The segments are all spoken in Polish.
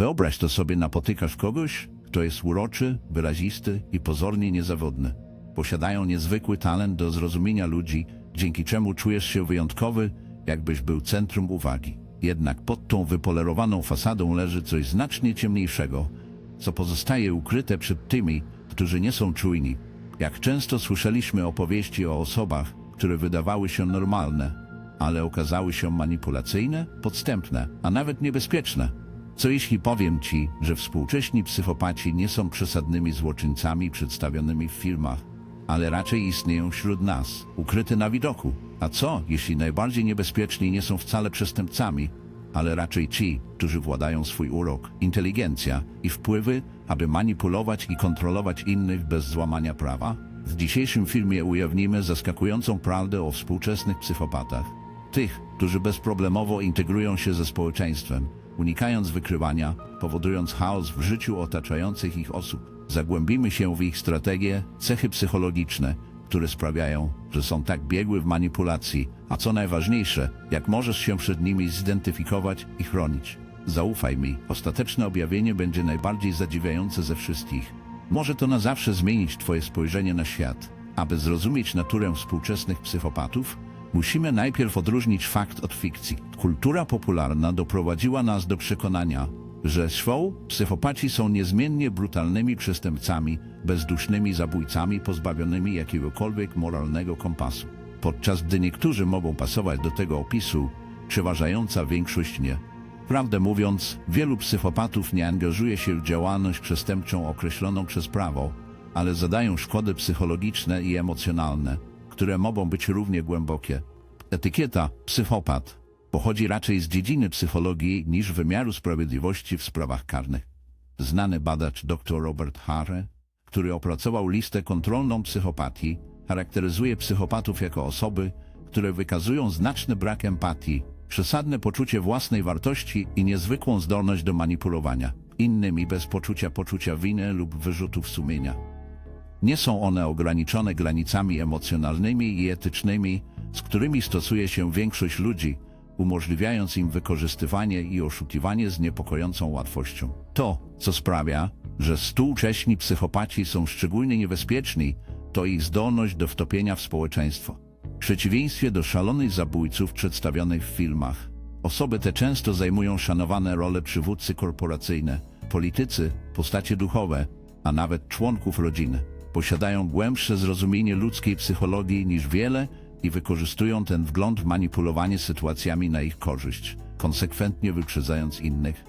Wyobraź to sobie, napotykasz kogoś, kto jest uroczy, wyrazisty i pozornie niezawodny. Posiadają niezwykły talent do zrozumienia ludzi, dzięki czemu czujesz się wyjątkowy, jakbyś był centrum uwagi. Jednak pod tą wypolerowaną fasadą leży coś znacznie ciemniejszego, co pozostaje ukryte przed tymi, którzy nie są czujni. Jak często słyszeliśmy opowieści o osobach, które wydawały się normalne, ale okazały się manipulacyjne, podstępne, a nawet niebezpieczne. Co jeśli powiem ci, że współcześni psychopaci nie są przesadnymi złoczyńcami przedstawionymi w filmach, ale raczej istnieją wśród nas, ukryte na widoku? A co, jeśli najbardziej niebezpieczni nie są wcale przestępcami, ale raczej ci, którzy władają swój urok, inteligencja i wpływy, aby manipulować i kontrolować innych bez złamania prawa? W dzisiejszym filmie ujawnimy zaskakującą prawdę o współczesnych psychopatach. Tych, którzy bezproblemowo integrują się ze społeczeństwem, unikając wykrywania, powodując chaos w życiu otaczających ich osób. Zagłębimy się w ich strategie, cechy psychologiczne, które sprawiają, że są tak biegły w manipulacji, a co najważniejsze, jak możesz się przed nimi zidentyfikować i chronić. Zaufaj mi, ostateczne objawienie będzie najbardziej zadziwiające ze wszystkich. Może to na zawsze zmienić Twoje spojrzenie na świat. Aby zrozumieć naturę współczesnych psychopatów, musimy najpierw odróżnić fakt od fikcji. Kultura popularna doprowadziła nas do przekonania, że show psychopaci są niezmiennie brutalnymi przestępcami, bezdusznymi zabójcami pozbawionymi jakiegokolwiek moralnego kompasu. Podczas gdy niektórzy mogą pasować do tego opisu, przeważająca większość nie. Prawdę mówiąc, wielu psychopatów nie angażuje się w działalność przestępczą określoną przez prawo, ale zadają szkody psychologiczne i emocjonalne, które mogą być równie głębokie. Etykieta psychopat pochodzi raczej z dziedziny psychologii niż wymiaru sprawiedliwości w sprawach karnych. Znany badacz dr Robert Hare, który opracował listę kontrolną psychopatii, charakteryzuje psychopatów jako osoby, które wykazują znaczny brak empatii, przesadne poczucie własnej wartości i niezwykłą zdolność do manipulowania innymi bez poczucia poczucia winy lub wyrzutów sumienia. Nie są one ograniczone granicami emocjonalnymi i etycznymi, z którymi stosuje się większość ludzi, umożliwiając im wykorzystywanie i oszukiwanie z niepokojącą łatwością. To, co sprawia, że współcześni psychopaci są szczególnie niebezpieczni, to ich zdolność do wtopienia w społeczeństwo. W przeciwieństwie do szalonych zabójców przedstawionych w filmach, osoby te często zajmują szanowane role przywódcy korporacyjne, politycy, postacie duchowe, a nawet członków rodziny. Posiadają głębsze zrozumienie ludzkiej psychologii niż wiele i wykorzystują ten wgląd w manipulowanie sytuacjami na ich korzyść, konsekwentnie wyprzedzając innych.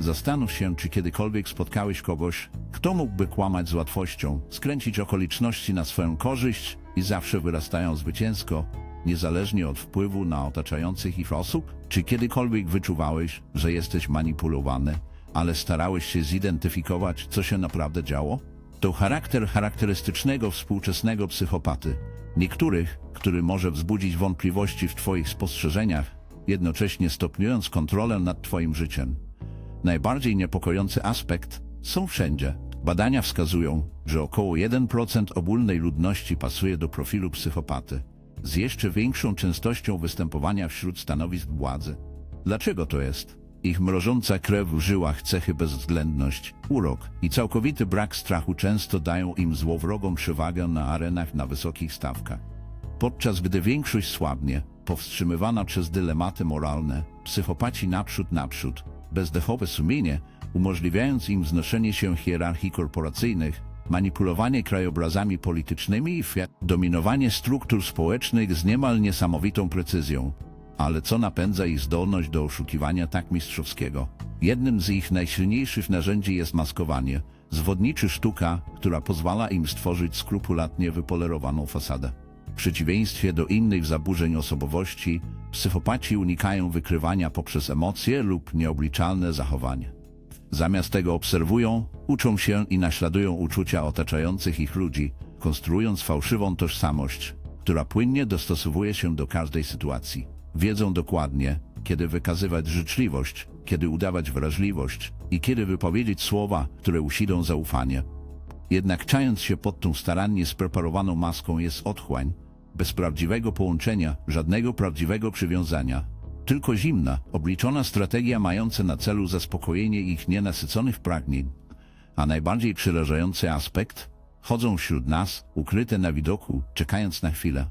Zastanów się, czy kiedykolwiek spotkałeś kogoś, kto mógłby kłamać z łatwością, skręcić okoliczności na swoją korzyść i zawsze wyrastają zwycięsko, niezależnie od wpływu na otaczających ich osób? Czy kiedykolwiek wyczuwałeś, że jesteś manipulowany, ale starałeś się zidentyfikować, co się naprawdę działo? To charakter charakterystycznego współczesnego psychopaty. Niektórych, który może wzbudzić wątpliwości w Twoich spostrzeżeniach, jednocześnie stopniując kontrolę nad Twoim życiem. Najbardziej niepokojący aspekt są wszędzie. Badania wskazują, że około 1% ogólnej ludności pasuje do profilu psychopaty, z jeszcze większą częstością występowania wśród stanowisk władzy. Dlaczego to jest? Ich mrożąca krew w żyłach cechy bezwzględność, urok i całkowity brak strachu często dają im złowrogą przewagę na arenach na wysokich stawkach. Podczas gdy większość słabnie, powstrzymywana przez dylematy moralne, psychopaci naprzód naprzód, bezdechowe sumienie, umożliwiając im wznoszenie się hierarchii korporacyjnych, manipulowanie krajobrazami politycznymi i dominowanie struktur społecznych z niemal niesamowitą precyzją. Ale co napędza ich zdolność do oszukiwania tak mistrzowskiego? Jednym z ich najsilniejszych narzędzi jest maskowanie, zwodniczy sztuka, która pozwala im stworzyć skrupulatnie wypolerowaną fasadę. W przeciwieństwie do innych zaburzeń osobowości, psychopaci unikają wykrywania poprzez emocje lub nieobliczalne zachowanie. Zamiast tego obserwują, uczą się i naśladują uczucia otaczających ich ludzi, konstruując fałszywą tożsamość, która płynnie dostosowuje się do każdej sytuacji. Wiedzą dokładnie, kiedy wykazywać życzliwość, kiedy udawać wrażliwość i kiedy wypowiedzieć słowa, które usidą zaufanie. Jednak czając się pod tą starannie spreparowaną maską jest otchłań, bez prawdziwego połączenia, żadnego prawdziwego przywiązania. tylko zimna, obliczona strategia mająca na celu zaspokojenie ich nienasyconych pragnień. A najbardziej przerażający aspekt? Chodzą wśród nas, ukryte na widoku, czekając na chwilę.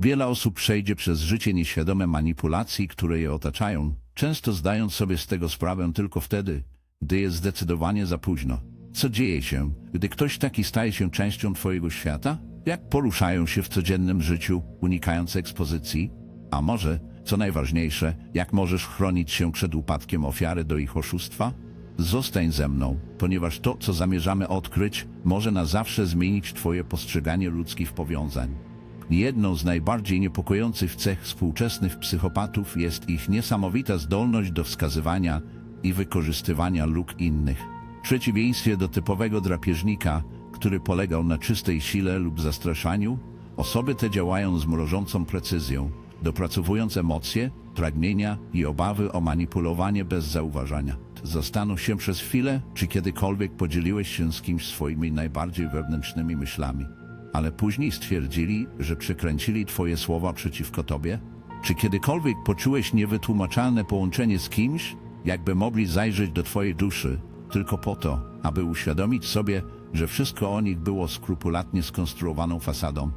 Wiele osób przejdzie przez życie nieświadome manipulacji, które je otaczają, często zdając sobie z tego sprawę tylko wtedy, gdy jest zdecydowanie za późno. Co dzieje się, gdy ktoś taki staje się częścią Twojego świata? Jak poruszają się w codziennym życiu, unikając ekspozycji? A może, co najważniejsze, jak możesz chronić się przed upadkiem ofiary do ich oszustwa? Zostań ze mną, ponieważ to, co zamierzamy odkryć, może na zawsze zmienić Twoje postrzeganie ludzkich powiązań. Jedną z najbardziej niepokojących cech współczesnych psychopatów jest ich niesamowita zdolność do wskazywania i wykorzystywania luk innych. W przeciwieństwie do typowego drapieżnika, który polegał na czystej sile lub zastraszaniu, osoby te działają z mrożącą precyzją, dopracowując emocje, pragnienia i obawy o manipulowanie bez zauważania. Zastanów się przez chwilę, czy kiedykolwiek podzieliłeś się z kimś swoimi najbardziej wewnętrznymi myślami ale później stwierdzili, że przekręcili Twoje słowa przeciwko Tobie? Czy kiedykolwiek poczułeś niewytłumaczalne połączenie z kimś, jakby mogli zajrzeć do Twojej duszy, tylko po to, aby uświadomić sobie, że wszystko o nich było skrupulatnie skonstruowaną fasadą?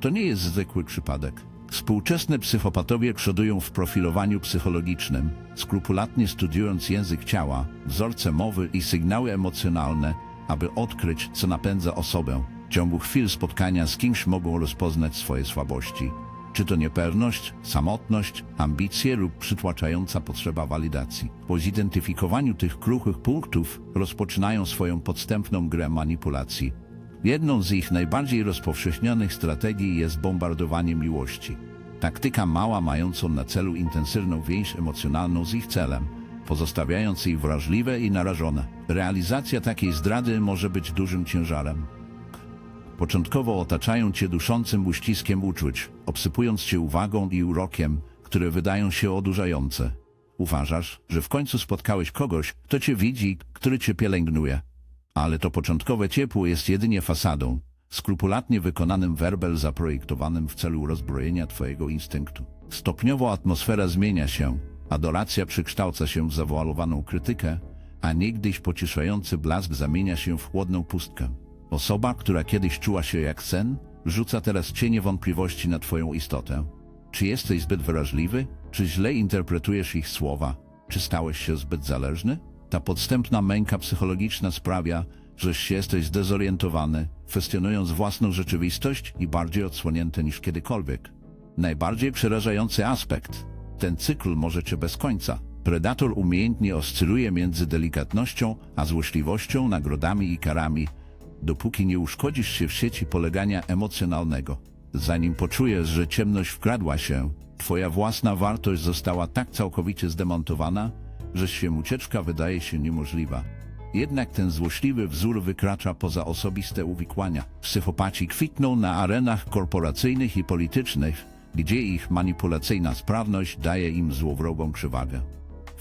To nie jest zwykły przypadek. Współczesne psychopatowie przodują w profilowaniu psychologicznym, skrupulatnie studiując język ciała, wzorce mowy i sygnały emocjonalne, aby odkryć, co napędza osobę. W ciągu chwil spotkania z kimś mogą rozpoznać swoje słabości. Czy to niepewność, samotność, ambicje lub przytłaczająca potrzeba walidacji. Po zidentyfikowaniu tych kruchych punktów rozpoczynają swoją podstępną grę manipulacji. Jedną z ich najbardziej rozpowszechnionych strategii jest bombardowanie miłości. Taktyka mała mającą na celu intensywną więź emocjonalną z ich celem, pozostawiając ich wrażliwe i narażone. Realizacja takiej zdrady może być dużym ciężarem. Początkowo otaczają cię duszącym uściskiem uczuć, obsypując cię uwagą i urokiem, które wydają się odurzające. Uważasz, że w końcu spotkałeś kogoś, kto cię widzi, który cię pielęgnuje. Ale to początkowe ciepło jest jedynie fasadą, skrupulatnie wykonanym werbel zaprojektowanym w celu rozbrojenia twojego instynktu. Stopniowo atmosfera zmienia się, adoracja przekształca się w zawoalowaną krytykę, a niegdyś pocieszający blask zamienia się w chłodną pustkę. Osoba, która kiedyś czuła się jak sen, rzuca teraz cienie wątpliwości na twoją istotę. Czy jesteś zbyt wrażliwy? Czy źle interpretujesz ich słowa? Czy stałeś się zbyt zależny? Ta podstępna męka psychologiczna sprawia, że jesteś zdezorientowany, kwestionując własną rzeczywistość i bardziej odsłonięty niż kiedykolwiek. Najbardziej przerażający aspekt. Ten cykl może cię bez końca. Predator umiejętnie oscyluje między delikatnością a złośliwością, nagrodami i karami, dopóki nie uszkodzisz się w sieci polegania emocjonalnego. Zanim poczujesz, że ciemność wkradła się, twoja własna wartość została tak całkowicie zdemontowana, że się ucieczka wydaje się niemożliwa. Jednak ten złośliwy wzór wykracza poza osobiste uwikłania. Psychopaci kwitną na arenach korporacyjnych i politycznych, gdzie ich manipulacyjna sprawność daje im złowrogą przewagę.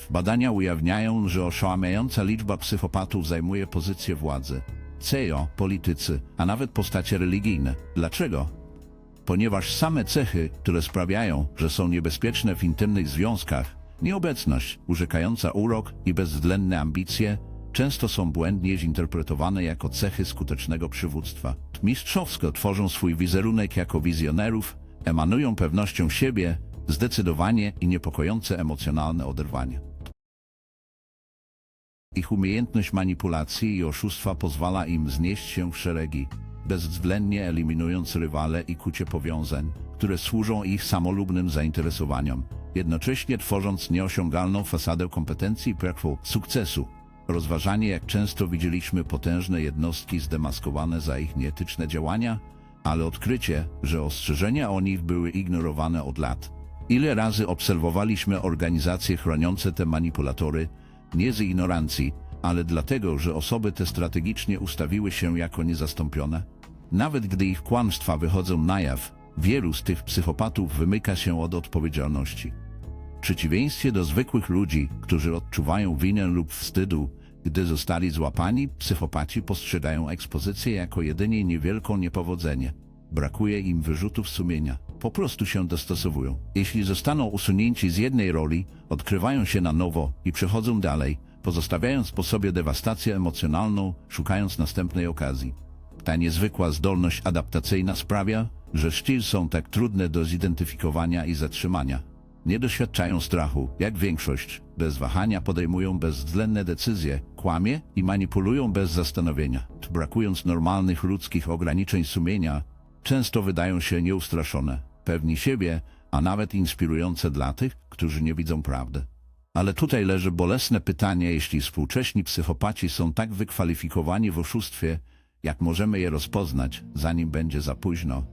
Badania ujawniają, że oszałamiająca liczba psychopatów zajmuje pozycję władzy. CEO, politycy, a nawet postacie religijne. Dlaczego? Ponieważ same cechy, które sprawiają, że są niebezpieczne w intymnych związkach, nieobecność, urzekająca urok i bezwzględne ambicje, często są błędnie zinterpretowane jako cechy skutecznego przywództwa. Mistrzowsko tworzą swój wizerunek jako wizjonerów, emanują pewnością siebie, zdecydowanie i niepokojące emocjonalne oderwanie. Ich umiejętność manipulacji i oszustwa pozwala im znieść się w szeregi, bezwzględnie eliminując rywale i kucie powiązań, które służą ich samolubnym zainteresowaniom, jednocześnie tworząc nieosiągalną fasadę kompetencji i perfu sukcesu. Rozważanie, jak często widzieliśmy potężne jednostki zdemaskowane za ich nieetyczne działania, ale odkrycie, że ostrzeżenia o nich były ignorowane od lat. Ile razy obserwowaliśmy organizacje chroniące te manipulatory, nie z ignorancji, ale dlatego, że osoby te strategicznie ustawiły się jako niezastąpione. Nawet gdy ich kłamstwa wychodzą na jaw, wielu z tych psychopatów wymyka się od odpowiedzialności. W przeciwieństwie do zwykłych ludzi, którzy odczuwają winę lub wstydu, gdy zostali złapani, psychopaci postrzegają ekspozycję jako jedynie niewielką niepowodzenie. Brakuje im wyrzutów sumienia. Po prostu się dostosowują. Jeśli zostaną usunięci z jednej roli, odkrywają się na nowo i przechodzą dalej, pozostawiając po sobie dewastację emocjonalną, szukając następnej okazji. Ta niezwykła zdolność adaptacyjna sprawia, że sztil są tak trudne do zidentyfikowania i zatrzymania. Nie doświadczają strachu, jak większość, bez wahania podejmują bezwzględne decyzje, kłamie i manipulują bez zastanowienia. Brakując normalnych ludzkich ograniczeń sumienia, często wydają się nieustraszone, pewni siebie, a nawet inspirujące dla tych, którzy nie widzą prawdy. Ale tutaj leży bolesne pytanie, jeśli współcześni psychopaci są tak wykwalifikowani w oszustwie, jak możemy je rozpoznać, zanim będzie za późno?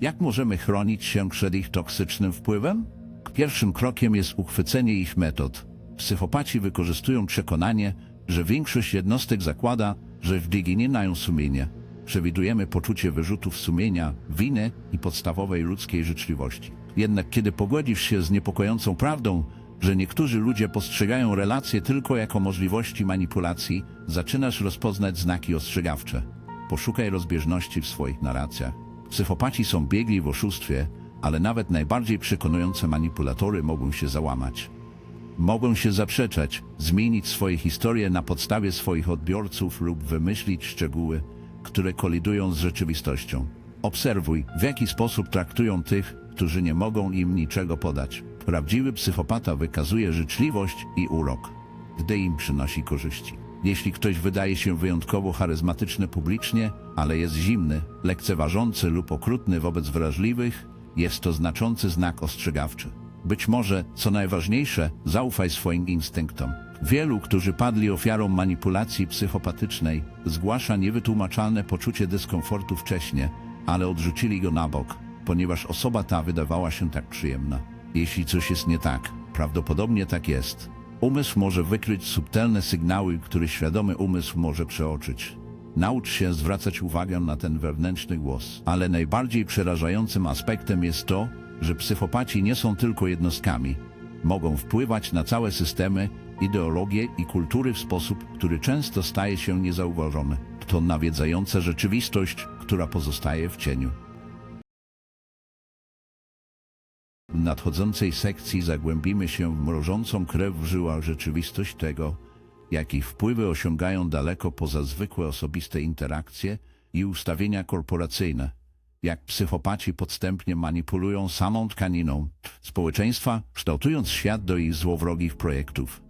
Jak możemy chronić się przed ich toksycznym wpływem? Pierwszym krokiem jest uchwycenie ich metod. Psychopaci wykorzystują przekonanie, że większość jednostek zakłada, że w bieginie mają sumienie. Przewidujemy poczucie wyrzutów sumienia, winy i podstawowej ludzkiej życzliwości. Jednak kiedy pogodzisz się z niepokojącą prawdą, że niektórzy ludzie postrzegają relacje tylko jako możliwości manipulacji, zaczynasz rozpoznać znaki ostrzegawcze. Poszukaj rozbieżności w swoich narracjach. Psychopaci są biegli w oszustwie, ale nawet najbardziej przekonujące manipulatory mogą się załamać. Mogą się zaprzeczać, zmienić swoje historie na podstawie swoich odbiorców lub wymyślić szczegóły, które kolidują z rzeczywistością. Obserwuj, w jaki sposób traktują tych, którzy nie mogą im niczego podać. Prawdziwy psychopata wykazuje życzliwość i urok, gdy im przynosi korzyści. Jeśli ktoś wydaje się wyjątkowo charyzmatyczny publicznie, ale jest zimny, lekceważący lub okrutny wobec wrażliwych, jest to znaczący znak ostrzegawczy. Być może, co najważniejsze, zaufaj swoim instynktom. Wielu, którzy padli ofiarą manipulacji psychopatycznej, zgłasza niewytłumaczalne poczucie dyskomfortu wcześnie, ale odrzucili go na bok, ponieważ osoba ta wydawała się tak przyjemna. Jeśli coś jest nie tak, prawdopodobnie tak jest. Umysł może wykryć subtelne sygnały, które świadomy umysł może przeoczyć. Naucz się zwracać uwagę na ten wewnętrzny głos. Ale najbardziej przerażającym aspektem jest to, że psychopaci nie są tylko jednostkami. Mogą wpływać na całe systemy, ideologie i kultury w sposób, który często staje się niezauważony. To nawiedzająca rzeczywistość, która pozostaje w cieniu. W nadchodzącej sekcji zagłębimy się w mrożącą krew w żyłach rzeczywistość tego, jak ich wpływy osiągają daleko poza zwykłe osobiste interakcje i ustawienia korporacyjne, jak psychopaci podstępnie manipulują samą tkaniną społeczeństwa, kształtując świat do ich złowrogich projektów.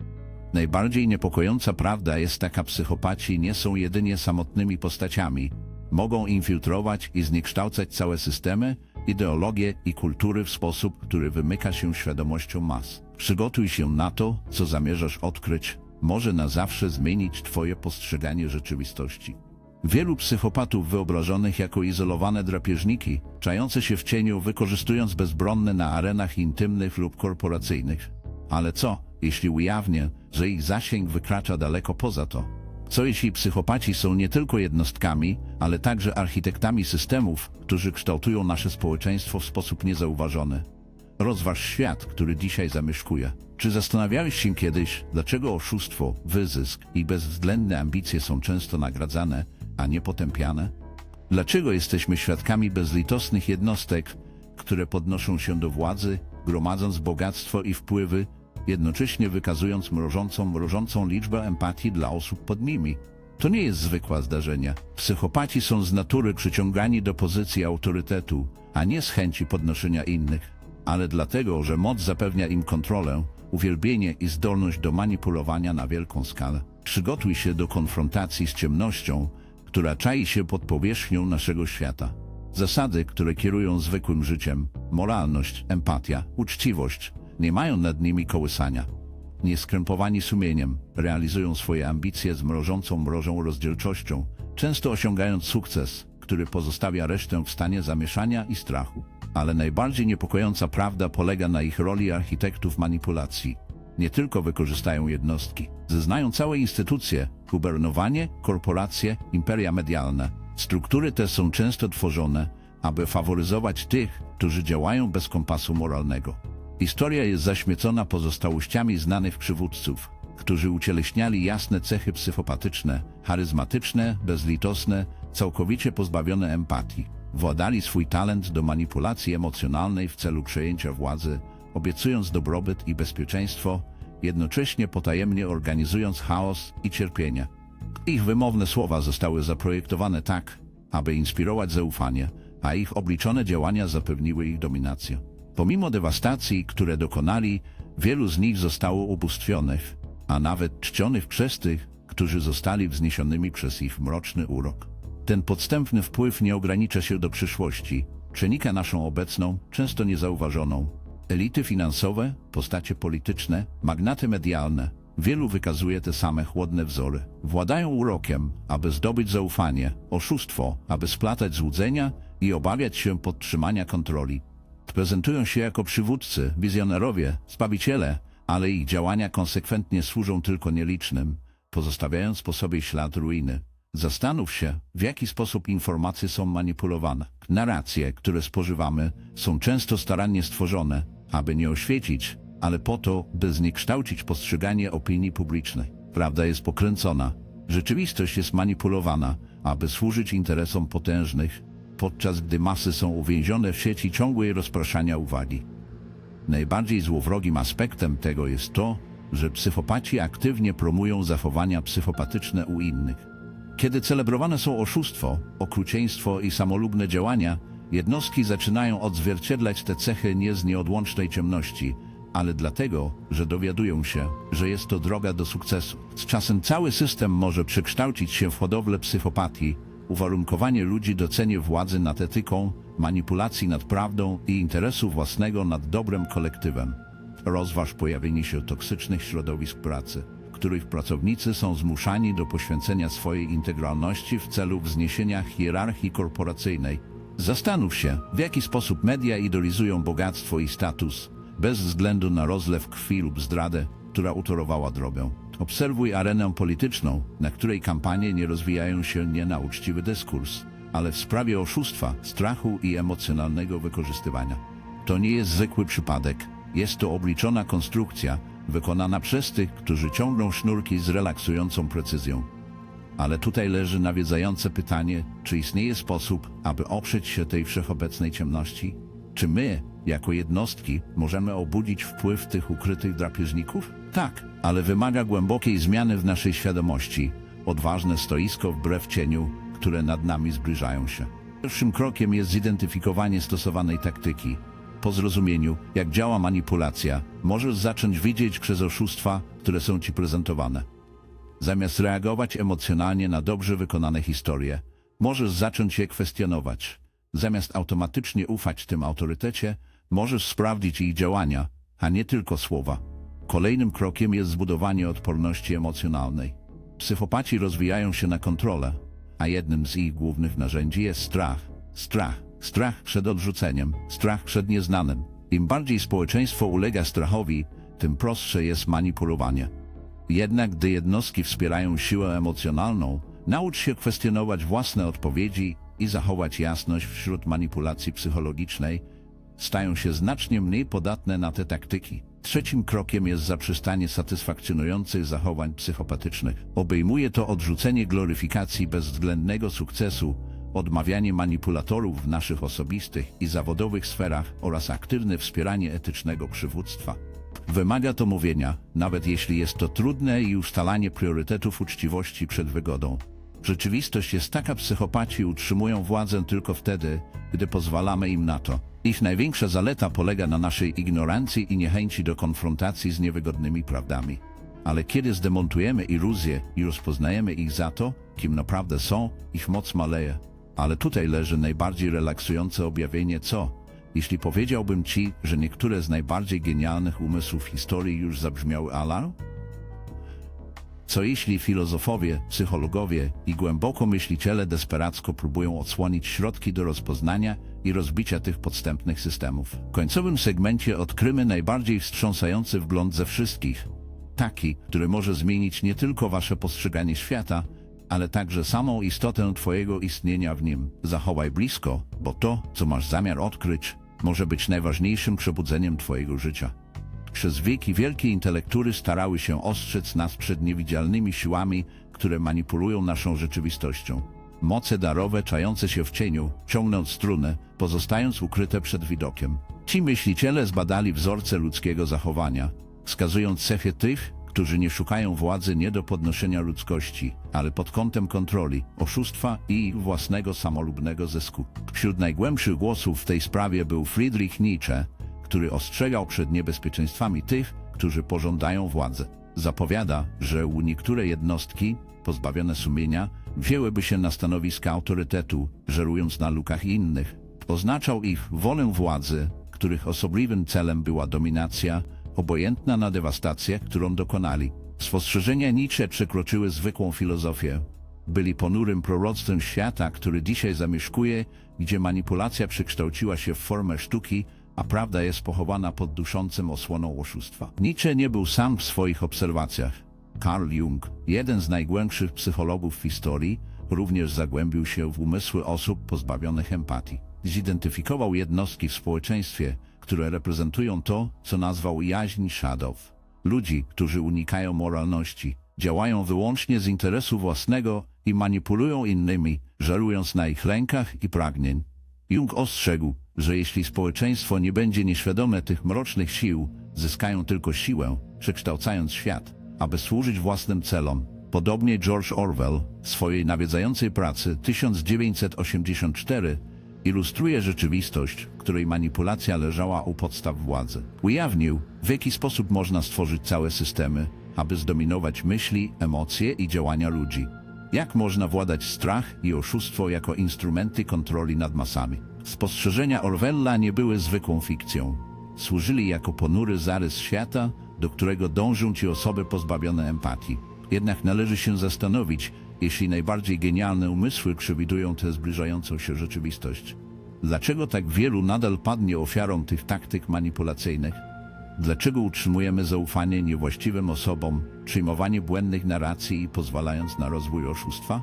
Najbardziej niepokojąca prawda jest taka, psychopaci nie są jedynie samotnymi postaciami. Mogą infiltrować i zniekształcać całe systemy, ideologie i kultury w sposób, który wymyka się świadomością mas. Przygotuj się na to, co zamierzasz odkryć, może na zawsze zmienić Twoje postrzeganie rzeczywistości. Wielu psychopatów wyobrażonych jako izolowane drapieżniki, czające się w cieniu, wykorzystując bezbronne na arenach intymnych lub korporacyjnych. Ale co, jeśli ujawnię, że ich zasięg wykracza daleko poza to? Co jeśli psychopaci są nie tylko jednostkami, ale także architektami systemów, którzy kształtują nasze społeczeństwo w sposób niezauważony? Rozważ świat, który dzisiaj zamieszkuje. Czy zastanawiałeś się kiedyś, dlaczego oszustwo, wyzysk i bezwzględne ambicje są często nagradzane, a nie potępiane? Dlaczego jesteśmy świadkami bezlitosnych jednostek, które podnoszą się do władzy, gromadząc bogactwo i wpływy, jednocześnie wykazując mrożącą, mrożącą liczbę empatii dla osób pod nimi? To nie jest zwykłe zdarzenie. Psychopaci są z natury przyciągani do pozycji autorytetu, a nie z chęci podnoszenia innych, ale dlatego, że moc zapewnia im kontrolę, uwielbienie i zdolność do manipulowania na wielką skalę. Przygotuj się do konfrontacji z ciemnością, która czai się pod powierzchnią naszego świata. Zasady, które kierują zwykłym życiem, moralność, empatia, uczciwość, nie mają nad nimi kołysania. Nieskrępowani sumieniem, realizują swoje ambicje z mrożącą mrożą rozdzielczością, często osiągając sukces, który pozostawia resztę w stanie zamieszania i strachu. Ale najbardziej niepokojąca prawda polega na ich roli architektów manipulacji. Nie tylko wykorzystają jednostki, zeznają całe instytucje, gubernowanie, korporacje, imperia medialne. Struktury te są często tworzone, aby faworyzować tych, którzy działają bez kompasu moralnego. Historia jest zaśmiecona pozostałościami znanych przywódców, którzy ucieleśniali jasne cechy psychopatyczne, charyzmatyczne, bezlitosne, całkowicie pozbawione empatii. władali swój talent do manipulacji emocjonalnej w celu przejęcia władzy, obiecując dobrobyt i bezpieczeństwo, jednocześnie potajemnie organizując chaos i cierpienie. Ich wymowne słowa zostały zaprojektowane tak, aby inspirować zaufanie, a ich obliczone działania zapewniły ich dominację. Pomimo dewastacji, które dokonali, wielu z nich zostało ubóstwionych, a nawet czcionych przez tych, którzy zostali wzniesionymi przez ich mroczny urok. Ten podstępny wpływ nie ogranicza się do przyszłości, przenika naszą obecną, często niezauważoną. Elity finansowe, postacie polityczne, magnaty medialne, wielu wykazuje te same chłodne wzory. Władają urokiem, aby zdobyć zaufanie, oszustwo, aby splatać złudzenia i obawiać się podtrzymania kontroli. Prezentują się jako przywódcy, wizjonerowie, zbawiciele, ale ich działania konsekwentnie służą tylko nielicznym, pozostawiając po sobie ślad ruiny. Zastanów się, w jaki sposób informacje są manipulowane. Narracje, które spożywamy, są często starannie stworzone, aby nie oświecić, ale po to, by zniekształcić postrzeganie opinii publicznej. Prawda jest pokręcona, rzeczywistość jest manipulowana, aby służyć interesom potężnych, podczas gdy masy są uwięzione w sieci ciągłej rozpraszania uwagi. Najbardziej złowrogim aspektem tego jest to, że psychopaci aktywnie promują zachowania psychopatyczne u innych. Kiedy celebrowane są oszustwo, okrucieństwo i samolubne działania, jednostki zaczynają odzwierciedlać te cechy nie z nieodłącznej ciemności, ale dlatego, że dowiadują się, że jest to droga do sukcesu. Z czasem cały system może przekształcić się w hodowlę psychopatii, uwarunkowanie ludzi docenie władzy nad etyką, manipulacji nad prawdą i interesu własnego nad dobrem kolektywem. Rozważ pojawienie się toksycznych środowisk pracy, których pracownicy są zmuszani do poświęcenia swojej integralności w celu wzniesienia hierarchii korporacyjnej. Zastanów się, w jaki sposób media idolizują bogactwo i status, bez względu na rozlew krwi lub zdradę, która utorowała drogę. Obserwuj arenę polityczną, na której kampanie nie rozwijają się nie na uczciwy dyskurs, ale w sprawie oszustwa, strachu i emocjonalnego wykorzystywania. To nie jest zwykły przypadek, jest to obliczona konstrukcja, wykonana przez tych, którzy ciągną sznurki z relaksującą precyzją. Ale tutaj leży nawiedzające pytanie, czy istnieje sposób, aby oprzeć się tej wszechobecnej ciemności? Czy my, jako jednostki, możemy obudzić wpływ tych ukrytych drapieżników? Tak, ale wymaga głębokiej zmiany w naszej świadomości, odważne stoisko wbrew cieniu, które nad nami zbliżają się. Pierwszym krokiem jest zidentyfikowanie stosowanej taktyki. Po zrozumieniu, jak działa manipulacja, możesz zacząć widzieć przez oszustwa, które są ci prezentowane. Zamiast reagować emocjonalnie na dobrze wykonane historie, możesz zacząć je kwestionować. Zamiast automatycznie ufać tym autorytecie, możesz sprawdzić ich działania, a nie tylko słowa. Kolejnym krokiem jest zbudowanie odporności emocjonalnej. Psychopaci rozwijają się na kontrolę, a jednym z ich głównych narzędzi jest strach. Strach. Strach przed odrzuceniem, strach przed nieznanym. Im bardziej społeczeństwo ulega strachowi, tym prostsze jest manipulowanie. Jednak gdy jednostki wspierają siłę emocjonalną, naucz się kwestionować własne odpowiedzi i zachować jasność wśród manipulacji psychologicznej, stają się znacznie mniej podatne na te taktyki. Trzecim krokiem jest zaprzestanie satysfakcjonujących zachowań psychopatycznych. Obejmuje to odrzucenie gloryfikacji bezwzględnego sukcesu, odmawianie manipulatorów w naszych osobistych i zawodowych sferach oraz aktywne wspieranie etycznego przywództwa. Wymaga to mówienia, nawet jeśli jest to trudne i ustalanie priorytetów uczciwości przed wygodą. Rzeczywistość jest taka, psychopaci utrzymują władzę tylko wtedy, gdy pozwalamy im na to. Ich największa zaleta polega na naszej ignorancji i niechęci do konfrontacji z niewygodnymi prawdami. Ale kiedy zdemontujemy iluzje i rozpoznajemy ich za to, kim naprawdę są, ich moc maleje. Ale tutaj leży najbardziej relaksujące objawienie co, jeśli powiedziałbym ci, że niektóre z najbardziej genialnych umysłów historii już zabrzmiały alarm? Co jeśli filozofowie, psychologowie i głęboko myśliciele desperacko próbują odsłonić środki do rozpoznania i rozbicia tych podstępnych systemów? W końcowym segmencie odkrymy najbardziej wstrząsający wgląd ze wszystkich. Taki, który może zmienić nie tylko wasze postrzeganie świata, ale także samą istotę twojego istnienia w nim. Zachowaj blisko, bo to, co masz zamiar odkryć, może być najważniejszym przebudzeniem twojego życia. Przez wieki wielkie intelektury starały się ostrzec nas przed niewidzialnymi siłami, które manipulują naszą rzeczywistością. Moce darowe czające się w cieniu, ciągnąc strunę, pozostając ukryte przed widokiem. Ci myśliciele zbadali wzorce ludzkiego zachowania, wskazując cechy tych, którzy nie szukają władzy nie do podnoszenia ludzkości, ale pod kątem kontroli, oszustwa i ich własnego samolubnego zysku. Wśród najgłębszych głosów w tej sprawie był Friedrich Nietzsche, który ostrzegał przed niebezpieczeństwami tych, którzy pożądają władzy. Zapowiada, że u niektóre jednostki, pozbawione sumienia, wzięłyby się na stanowiska autorytetu, żerując na lukach innych. Oznaczał ich wolę władzy, których osobliwym celem była dominacja, obojętna na dewastację, którą dokonali. Spostrzeżenia Nietzsche przekroczyły zwykłą filozofię. Byli ponurym proroctwem świata, który dzisiaj zamieszkuje, gdzie manipulacja przekształciła się w formę sztuki, a prawda jest pochowana pod duszącym osłoną oszustwa. Nietzsche nie był sam w swoich obserwacjach. Carl Jung, jeden z najgłębszych psychologów w historii, również zagłębił się w umysły osób pozbawionych empatii. Zidentyfikował jednostki w społeczeństwie, które reprezentują to, co nazwał jaźń shadow. Ludzi, którzy unikają moralności, działają wyłącznie z interesu własnego i manipulują innymi, żerując na ich lękach i pragnień. Jung ostrzegł, że jeśli społeczeństwo nie będzie nieświadome tych mrocznych sił, zyskają tylko siłę, przekształcając świat, aby służyć własnym celom. Podobnie George Orwell w swojej nawiedzającej pracy 1984 ilustruje rzeczywistość, której manipulacja leżała u podstaw władzy. Ujawnił, w jaki sposób można stworzyć całe systemy, aby zdominować myśli, emocje i działania ludzi. Jak można władać strach i oszustwo jako instrumenty kontroli nad masami. Spostrzeżenia Orwella nie były zwykłą fikcją. Służyli jako ponury zarys świata, do którego dążą ci osoby pozbawione empatii. Jednak należy się zastanowić, jeśli najbardziej genialne umysły przewidują tę zbliżającą się rzeczywistość. Dlaczego tak wielu nadal padnie ofiarą tych taktyk manipulacyjnych? Dlaczego utrzymujemy zaufanie niewłaściwym osobom, przyjmowanie błędnych narracji i pozwalając na rozwój oszustwa?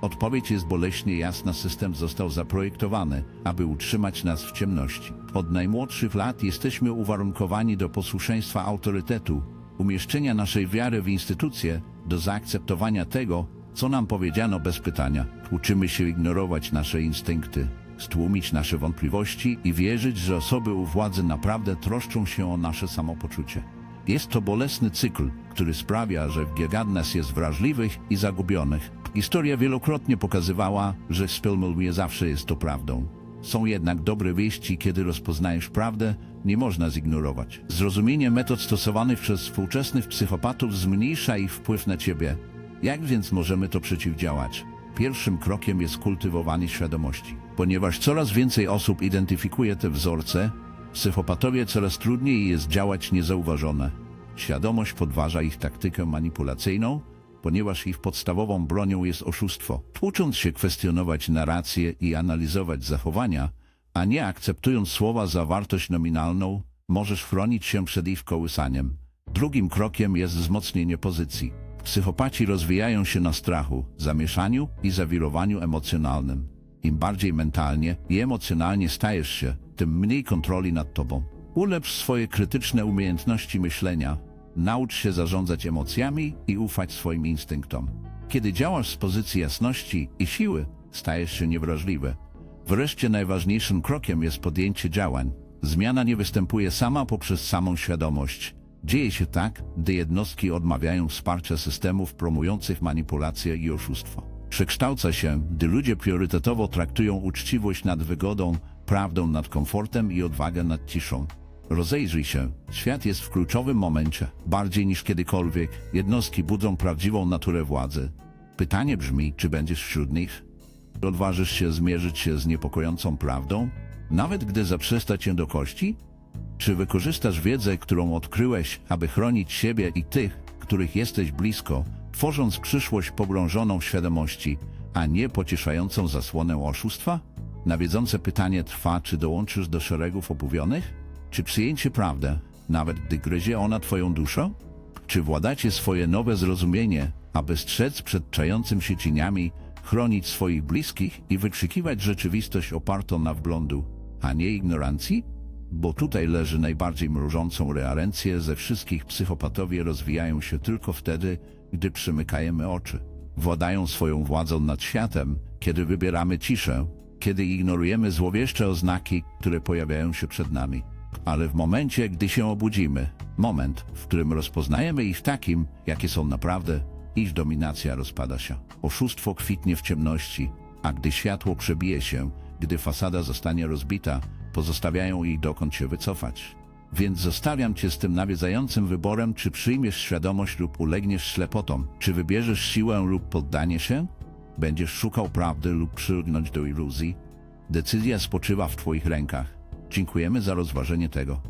Odpowiedź jest boleśnie jasna. System został zaprojektowany, aby utrzymać nas w ciemności. Od najmłodszych lat jesteśmy uwarunkowani do posłuszeństwa autorytetu, umieszczenia naszej wiary w instytucje, do zaakceptowania tego, co nam powiedziano bez pytania. Uczymy się ignorować nasze instynkty, stłumić nasze wątpliwości i wierzyć, że osoby u władzy naprawdę troszczą się o nasze samopoczucie. Jest to bolesny cykl, który sprawia, że wiele nas jest wrażliwych i zagubionych. Historia wielokrotnie pokazywała, że nie zawsze jest to prawdą. Są jednak dobre wieści, kiedy rozpoznajesz prawdę, nie można zignorować. Zrozumienie metod stosowanych przez współczesnych psychopatów zmniejsza ich wpływ na ciebie. Jak więc możemy to przeciwdziałać? Pierwszym krokiem jest kultywowanie świadomości. Ponieważ coraz więcej osób identyfikuje te wzorce, psychopatowie coraz trudniej jest działać niezauważone. Świadomość podważa ich taktykę manipulacyjną, ponieważ ich podstawową bronią jest oszustwo. Ucząc się kwestionować narracje i analizować zachowania, a nie akceptując słowa za wartość nominalną, możesz chronić się przed ich kołysaniem. Drugim krokiem jest wzmocnienie pozycji. Psychopaci rozwijają się na strachu, zamieszaniu i zawirowaniu emocjonalnym. Im bardziej mentalnie i emocjonalnie stajesz się, tym mniej kontroli nad tobą. Ulepsz swoje krytyczne umiejętności myślenia, naucz się zarządzać emocjami i ufać swoim instynktom. Kiedy działasz z pozycji jasności i siły, stajesz się niewrażliwy. Wreszcie najważniejszym krokiem jest podjęcie działań. Zmiana nie występuje sama poprzez samą świadomość. Dzieje się tak, gdy jednostki odmawiają wsparcia systemów promujących manipulację i oszustwo. Przekształca się, gdy ludzie priorytetowo traktują uczciwość nad wygodą, prawdę nad komfortem i odwagę nad ciszą. Rozejrzyj się, świat jest w kluczowym momencie. Bardziej niż kiedykolwiek, jednostki budzą prawdziwą naturę władzy. Pytanie brzmi, czy będziesz wśród nich? Odważysz się zmierzyć się z niepokojącą prawdą, nawet gdy zaprzesta cię do kości? Czy wykorzystasz wiedzę, którą odkryłeś, aby chronić siebie i tych, których jesteś blisko, tworząc przyszłość pogrążoną w świadomości, a nie pocieszającą zasłonę oszustwa? Nawiedzące pytanie trwa, czy dołączysz do szeregów opówionych? Czy przyjęcie prawdę, nawet gdy gryzie ona twoją duszę? Czy władacie swoje nowe zrozumienie, aby strzec przed czającym się cieniami, chronić swoich bliskich i wykrzykiwać rzeczywistość opartą na wglądu, a nie ignorancji? Bo tutaj leży najbardziej mrożącą rearencję ze wszystkich psychopatowie rozwijają się tylko wtedy, gdy przymykajemy oczy. Władają swoją władzą nad światem, kiedy wybieramy ciszę, kiedy ignorujemy złowieszcze oznaki, które pojawiają się przed nami. Ale w momencie, gdy się obudzimy, moment, w którym rozpoznajemy ich takim, jakie są naprawdę, ich dominacja rozpada się. Oszustwo kwitnie w ciemności, a gdy światło przebije się, gdy fasada zostanie rozbita, pozostawiają ich dokąd się wycofać. Więc zostawiam cię z tym nawiedzającym wyborem, czy przyjmiesz świadomość lub ulegniesz ślepotom, czy wybierzesz siłę lub poddanie się? Będziesz szukał prawdy lub przylgnąć do iluzji? Decyzja spoczywa w twoich rękach. Dziękujemy za rozważenie tego.